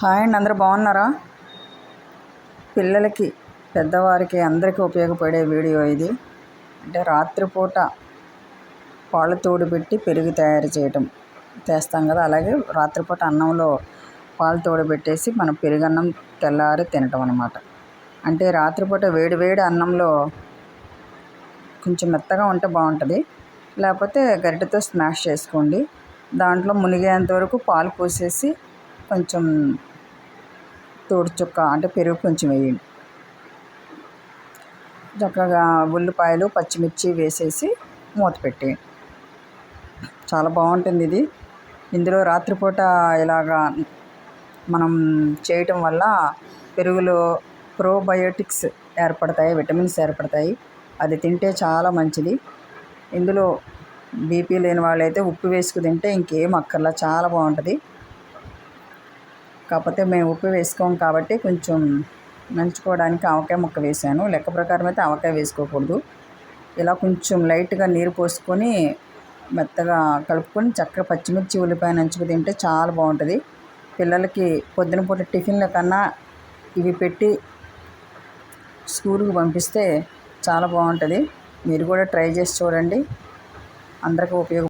Hi అండి అందరూ బాగున్నారా? పిల్లలకి పెద్దవారికి అందరికీ ఉపయోగపడే వీడియో ఇది. అంటే రాత్రిపూట పాలు తోడుపెట్టి పెరుగు తయారు చేయటం చేస్తాం కదా. అలాగే రాత్రిపూట అన్నంలో పాలు తోడుపెట్టేసి మనం పెరుగన్నం తెల్లారి తినటం అనమాట అంటే రాత్రిపూట వేడి వేడి అన్నంలో కొంచెం మెత్తగా ఉంటే బాగుంటుంది. లేకపోతే గరిటెతో స్మాష్ చేసుకోండి. దాంట్లో మునిగేంత వరకు పాలు పోసేసి కొంచెం తోడు చుక్క అంటే పెరుగు కొంచెం వేయండి. చక్కగా ఉల్లిపాయలు పచ్చిమిర్చి వేసేసి మూత పెట్టేయండి. చాలా బాగుంటుంది ఇది. ఇందులో రాత్రిపూట ఇలాగా మనం చేయటం వల్ల పెరుగులో ప్రోబయోటిక్స్ ఏర్పడతాయి విటమిన్స్ ఏర్పడతాయి. అది తింటే చాలా మంచిది. ఇందులో బీపీ లేని వాళ్ళైతే ఉప్పు వేసుకు తింటే ఇంకేం అక్కర్లా చాలా బాగుంటుంది. కాకపోతే మేము ఉప్పు వేసుకోం కాబట్టి కొంచెం నంచుకోవడానికి ఆవకాయ ముక్క వేసాను లెక్క ప్రకారం అయితే ఆవకాయ వేసుకోకూడదు. ఇలా కొంచెం లైట్గా నీరు పోసుకొని మెత్తగా కలుపుకొని చక్కగా పచ్చిమిర్చి ఉల్లిపాయ నంచుకు తింటే చాలా బాగుంటుంది. పిల్లలకి పొద్దున పూట టిఫిన్ల కన్నా ఇవి పెట్టి స్కూల్కి పంపిస్తే చాలా బాగుంటుంది. మీరు కూడా ట్రై చేసి చూడండి. అందరికీ ఉపయోగ